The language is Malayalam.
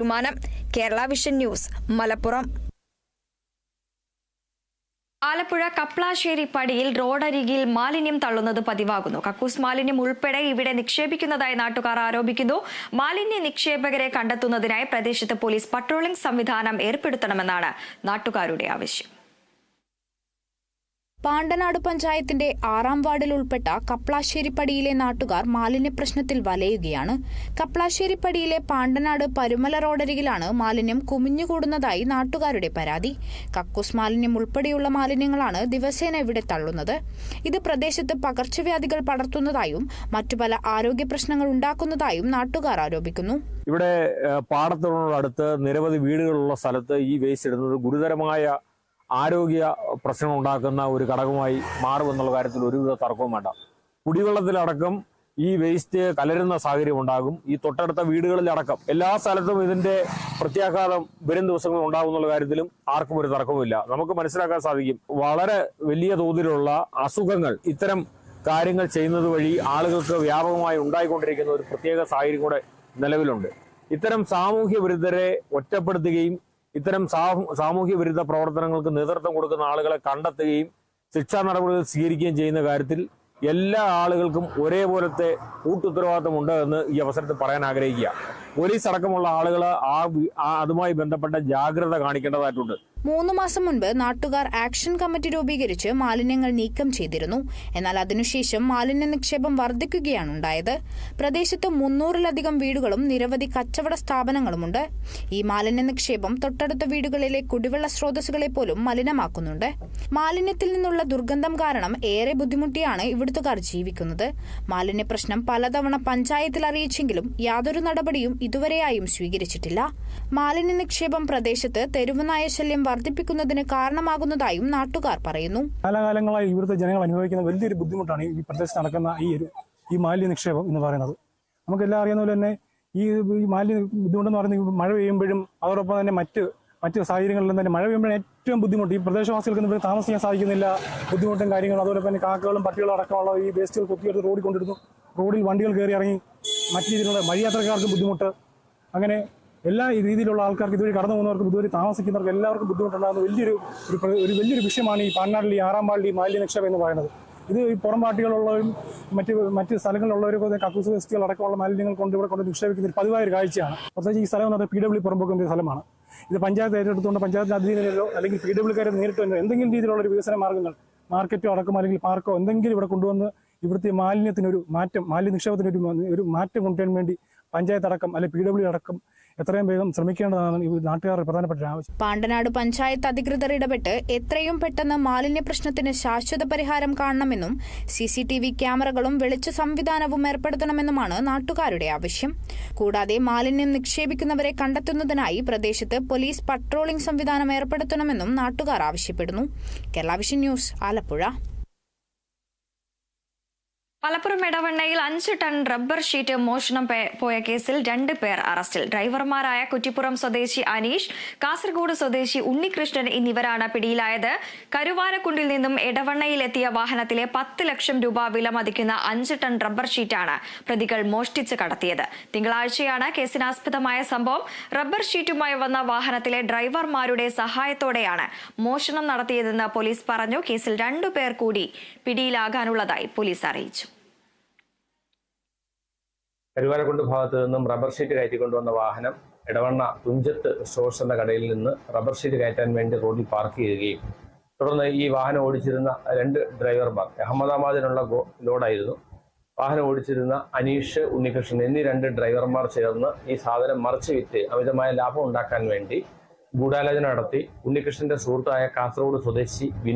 തീരുമാനം കേരള വിഷൻ ന്യൂസ് മലപ്പുറം. ആലപ്പുഴ കപ്ലാശ്ശേരി പടിയിൽ റോഡരികിൽ മാലിന്യം തള്ളുന്നത് പതിവാകുന്നു. കക്കൂസ് മാലിന്യം ഉൾപ്പെടെ ഇവിടെ നിക്ഷേപിക്കുന്നതായി നാട്ടുകാർ ആരോപിക്കുന്നു. മാലിന്യ നിക്ഷേപകരെ കണ്ടെത്തുന്നതിനായി പ്രദേശത്ത് പോലീസ് പട്രോളിംഗ് സംവിധാനം ഏർപ്പെടുത്തണമെന്നാണ് നാട്ടുകാരുടെ ആവശ്യം. പാണ്ടനാട് പഞ്ചായത്തിന്റെ ആറാം വാർഡിൽ ഉൾപ്പെട്ട കപ്ലാശ്ശേരിപ്പടിയിലെ നാട്ടുകാർ മാലിന്യപ്രശ്നത്തിൽ വലയുകയാണ്. കപ്ലാശ്ശേരിപ്പടിയിലെ പാണ്ടനാട് പരുമല റോഡരികിലാണ് മാലിന്യം കുമിഞ്ഞുകൂടുന്നതായി നാട്ടുകാരുടെ പരാതി. കക്കൂസ് മാലിന്യം ഉൾപ്പെടെയുള്ള മാലിന്യങ്ങളാണ് ദിവസേന ഇവിടെ തള്ളുന്നത്. ഇത് പ്രദേശത്ത് പകർച്ചവ്യാധികൾ പടർത്തുന്നതായും മറ്റു പല ആരോഗ്യ പ്രശ്നങ്ങൾ ഉണ്ടാക്കുന്നതായും നാട്ടുകാർ ആരോപിക്കുന്നു. ഇവിടെ പാടത്തോടടുത്ത് നിരവധി വീടുകളുള്ള സ്ഥലത്ത് ഈ വേസ്റ്റ് ഇടുന്നത് ഗുരുതരമായ ആരോഗ്യ പ്രശ്നം ഉണ്ടാക്കുന്ന ഒരു ഘടകമായി മാറുമെന്നുള്ള കാര്യത്തിൽ ഒരുവിധ തർക്കവും വേണ്ട. കുടിവെള്ളത്തിലടക്കം ഈ വേസ്റ്റ് കലരുന്ന സാഹചര്യം ഉണ്ടാകും. ഈ തൊട്ടടുത്ത വീടുകളിലടക്കം എല്ലാ സ്ഥലത്തും ഇതിന്റെ പ്രത്യാഘാതം വരും ദിവസങ്ങളിൽ ഉണ്ടാകും എന്നുള്ള കാര്യത്തിലും ആർക്കും ഒരു തർക്കവുമില്ല. നമുക്ക് മനസ്സിലാക്കാൻ സാധിക്കും. വളരെ വലിയ തോതിലുള്ള അസുഖങ്ങൾ ഇത്തരം കാര്യങ്ങൾ ചെയ്യുന്നത് വഴി ആളുകൾക്ക് വ്യാപകമായി ഉണ്ടായിക്കൊണ്ടിരിക്കുന്ന ഒരു പ്രത്യേക സാഹചര്യം കൂടെ നിലവിലുണ്ട്. ഇത്തരം സാമൂഹ്യ വിരുദ്ധരെ ഒറ്റപ്പെടുത്തുകയും ഇത്തരം സാമൂ- സാമൂഹ്യ വിരുദ്ധ പ്രവർത്തനങ്ങൾക്ക് നേതൃത്വം കൊടുക്കുന്ന ആളുകളെ കണ്ടെത്തുകയും ശിക്ഷാ നടപടികൾ സ്വീകരിക്കുകയും ചെയ്യുന്ന കാര്യത്തിൽ എല്ലാ ആളുകൾക്കും ഒരേപോലത്തെ കൂട്ടുത്തരവാദിത്തമുണ്ട് എന്ന് ഈ അവസരത്തിൽ പറയാൻ ആഗ്രഹിക്കുക. പോലീസ് അടക്കമുള്ള ആളുകൾ ആ അതുമായി ബന്ധപ്പെട്ട ജാഗ്രത കാണിക്കേണ്ടതായിട്ടുണ്ട്. മൂന്ന് മാസം മുൻപ് നാട്ടുകാർ ആക്ഷൻ കമ്മിറ്റി രൂപീകരിച്ച് മാലിന്യങ്ങൾ നീക്കം ചെയ്തിരുന്നു. എന്നാൽ അതിനുശേഷം മാലിന്യ നിക്ഷേപം വർദ്ധിക്കുകയാണ് ഉണ്ടായത്. പ്രദേശത്ത് മുന്നൂറിലധികം വീടുകളും നിരവധി കച്ചവട സ്ഥാപനങ്ങളുമുണ്ട്. ഈ മാലിന്യ നിക്ഷേപം തൊട്ടടുത്ത വീടുകളിലെ കുടിവെള്ള സ്രോതസ്സുകളെ പോലും മലിനമാക്കുന്നുണ്ട്. മാലിന്യത്തിൽ നിന്നുള്ള ദുർഗന്ധം കാരണം ഏറെ ബുദ്ധിമുട്ടിയാണ് ഇവിടുത്തുകാർ ജീവിക്കുന്നത്. മാലിന്യ പ്രശ്നം പലതവണ പഞ്ചായത്തിൽ അറിയിച്ചെങ്കിലും യാതൊരു നടപടിയും ഇതുവരെയായും സ്വീകരിച്ചിട്ടില്ല. മാലിന്യ നിക്ഷേപം പ്രദേശത്ത് തെരുവുനായ ശല്യം വർദ്ധിപ്പിക്കുന്നതിന് കാരണമാകുന്നതായും നാട്ടുകാർ പറയുന്നു. കാലാകാലങ്ങളായി ഇവിടുത്തെ ജനങ്ങൾ അനുഭവിക്കുന്ന വലിയൊരു ബുദ്ധിമുട്ടാണ് ഈ പ്രദേശത്ത് നടക്കുന്ന ഈ ഒരു ഈ മാലിന്യ നിക്ഷേപം എന്ന് പറയുന്നത്. നമുക്കെല്ലാം അറിയുന്ന പോലെ തന്നെ ഈ മാലിന്യ ബുദ്ധിമുട്ടെന്ന് പറയുന്നത് മഴ പെയ്യുമ്പോഴും അതോടൊപ്പം തന്നെ മറ്റ് മറ്റ് സാഹചര്യങ്ങളിലും തന്നെ മഴ പെയ്യുമ്പോഴും ഏറ്റവും ബുദ്ധിമുട്ട് ഈ പ്രദേശവാസികൾക്ക് ഇവിടെ താമസിക്കാൻ സാധിക്കുന്നില്ല. ബുദ്ധിമുട്ടും കാര്യങ്ങളും അതുപോലെ തന്നെ കാക്കകളും പട്ടികളും അടക്കമുള്ള ഈ വേസ്റ്റുകൾ കുത്തിയെടുത്ത് റോഡിൽ കൊണ്ടിരുന്നു റോഡിൽ വണ്ടികൾ കയറി ഇറങ്ങി മറ്റു രീതിയിലുള്ള വഴിയാത്രക്കാർക്ക് ബുദ്ധിമുട്ട്. അങ്ങനെ എല്ലാ രീതിയിലുള്ള ആൾക്കാർക്ക് ഇതുവഴി കടന്നു പോകുന്നവർക്കും ഇതുവഴി താമസിക്കുന്നവർക്ക് എല്ലാവർക്കും ബുദ്ധിമുട്ടുണ്ടാകുന്ന വലിയൊരു ഒരു വലിയൊരു വിഷയമാണ് ഈ പാണ്ണാടിൽ ഈ ആറാം പാടിൽ ഈ മാലിന്യ നിക്ഷേപം എന്ന് പറയുന്നത്. ഇത് ഈ പുറം പാട്ടികളുള്ളവരും മറ്റ് മറ്റ് സ്ഥലങ്ങളിലുള്ളവരും കക്കൂസ് വേസ്റ്റുകൾ അടക്കമുള്ള മാലിന്യങ്ങൾ കൊണ്ട് ഇവിടെ കൊണ്ട് നിക്ഷേപിക്കുന്ന ഒരു പതിവായ ഒരു കാഴ്ചയാണ്. പ്രത്യേകിച്ച് ഈ സ്ഥലം എന്ന് പറഞ്ഞാൽ പി ഡബ്ല്യു പുറമ്പോക്കുന്ന ഒരു സ്ഥലമാണ്. ഇത് പഞ്ചായത്ത് ഏറ്റെടുത്തുകൊണ്ട് പഞ്ചായത്തിന്റെ അധീനതയിലോ അല്ലെങ്കിൽ പി ഡബ്ല്യുക്കാരെ നേരിട്ട് എന്തെങ്കിലും രീതിയിലുള്ള ഒരു വികസന മാർഗങ്ങൾ മാർക്കറ്റോ അടക്കം അല്ലെങ്കിൽ പാർക്കോ എന്തെങ്കിലും ഇവിടെ കൊണ്ടുവന്ന് ഇവിടുത്തെ മാലിന്യത്തിനൊരു മാറ്റം മാലിന്യ നിക്ഷേപത്തിനൊരു ഒരു മാറ്റം കൊണ്ടുവരാൻ വേണ്ടി പഞ്ചായത്ത് അടക്കം അല്ലെങ്കിൽ പി ഡബ്ല്യു അടക്കം എത്രയും വേഗം ശ്രമിക്കേണ്ടതാണ് ഈ നാട്ടുകാരുടെ പ്രധാനപ്പെട്ട ആവശ്യം. പാണ്ടനാട് പഞ്ചായത്ത് അധികൃതർ ഇടപെട്ട് എത്രയും പെട്ടെന്ന് മാലിന്യ പ്രശ്നത്തിന് ശാശ്വത പരിഹാരം കാണണമെന്നും സി സി ടി വി ക്യാമറകളും വെളിച്ച സംവിധാനവും ഏർപ്പെടുത്തണമെന്നുമാണ് നാട്ടുകാരുടെ ആവശ്യം. കൂടാതെ മാലിന്യം നിക്ഷേപിക്കുന്നവരെ കണ്ടെത്തുന്നതിനായി പ്രദേശത്ത് പോലീസ് പട്രോളിംഗ് സംവിധാനം ഏർപ്പെടുത്തണമെന്നും നാട്ടുകാർ ആവശ്യപ്പെടുന്നു. Kerala vision news Alappuzha. Malappuram ഇടവണ്ണയിൽ അഞ്ച് ടൺ റബ്ബർ ഷീറ്റ് മോഷണം പോയ കേസിൽ രണ്ട് പേർ അറസ്റ്റിൽ. ഡ്രൈവർമാരായ കുറ്റിപ്പുറം സ്വദേശി അനീഷ് കാസർഗോഡ് സ്വദേശി ഉണ്ണികൃഷ്ണൻ എന്നിവരാണ് പിടിയിലായത്. കരുവാരക്കുണ്ടിൽ നിന്നും ഇടവണ്ണയിലെത്തിയ വാഹനത്തിലെ പത്ത് ലക്ഷം രൂപ വിലമതിക്കുന്ന അഞ്ച് ടൺ റബ്ബർ ഷീറ്റാണ് പ്രതികൾ മോഷ്ടിച്ച് കടത്തിയത്. തിങ്കളാഴ്ചയാണ് കേസിനാസ്പദമായ സംഭവം. റബ്ബർ ഷീറ്റുമായി വന്ന വാഹനത്തിലെ ഡ്രൈവർമാരുടെ സഹായത്തോടെയാണ് മോഷണം നടത്തിയതെന്ന് പോലീസ് പറഞ്ഞു. കേസിൽ രണ്ടുപേർ കൂടി പിടിയിലാകാനുള്ളതായി പോലീസ് അറിയിച്ചു. കരുവാരക്കുണ്ട് ഭാഗത്ത് നിന്നും റബ്ബർ ഷീറ്റ് കയറ്റി കൊണ്ടുവന്ന വാഹനം ഇടവണ്ണ തുഞ്ചത്ത് സ്റ്റോഴ്സ് എന്ന കടയിൽ നിന്ന് റബ്ബർ ഷീറ്റ് കയറ്റാൻ വേണ്ടി റോഡിൽ പാർക്ക് ചെയ്യുകയും തുടർന്ന് ഈ വാഹനം ഓടിച്ചിരുന്ന രണ്ട് ഡ്രൈവർമാർ അഹമ്മദാബാദിനുള്ള ലോഡായിരുന്നു. വാഹനം ഓടിച്ചിരുന്ന അനീഷ് ഉണ്ണികൃഷ്ണൻ എന്നീ രണ്ട് ഡ്രൈവർമാർ ചേർന്ന് ഈ സാധനം മറിച്ച് വിറ്റ് അമിതമായ ലാഭം ഉണ്ടാക്കാൻ വേണ്ടി ഗൂഢാലോചന നടത്തി. ഉണ്ണികൃഷ്ണന്റെ സുഹൃത്തായ കാസർഗോഡ് സ്വദേശി വിനോദ്